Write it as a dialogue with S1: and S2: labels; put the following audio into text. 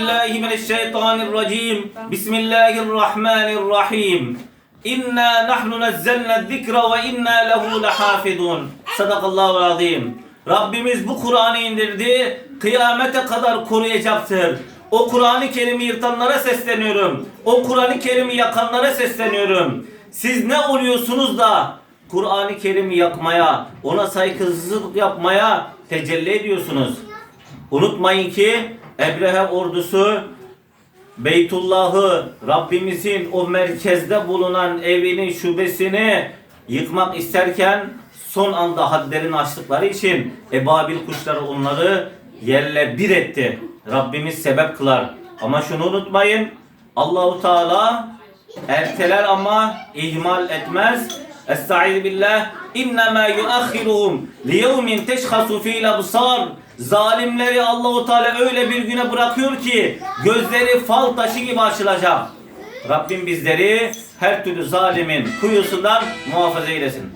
S1: الله من الشيطان الرجيم بسم الله الرحمن الرحيم إنا نحن نزلنا الذكر وإنا له لحافظون صدق الله العظيم Rabbimiz bu Kur'an'ı indirdi, kıyamete kadar koruyacaktır. O Kur'an-ı Kerim'i yırtanlara sesleniyorum. O Kur'an-ı Kerim'i yakanlara sesleniyorum. Siz ne oluyorsunuz da Kur'an-ı Kerim'i yakmaya, ona saygısızlık yapmaya tecelli ediyorsunuz? Unutmayın ki Ebrehe ordusu Beytullah'ı Rabbimizin o merkezde bulunan evinin şubesini yıkmak isterken son anda hadlerini aştıkları için ebabil kuşları onları yerle bir etti. Rabbimiz sebep kılar. Ama şunu unutmayın. Allahu Teala erteler ama ihmal etmez. Estaizu billah. İnnemâ yuakhiruhum liyevmin teşhasu fîl absar. Zalimleri Allahu Teala öyle bir güne bırakıyor ki gözleri fal taşı gibi açılacak. Rabbim bizleri her türlü zalimin kuyusundan muhafaza eylesin.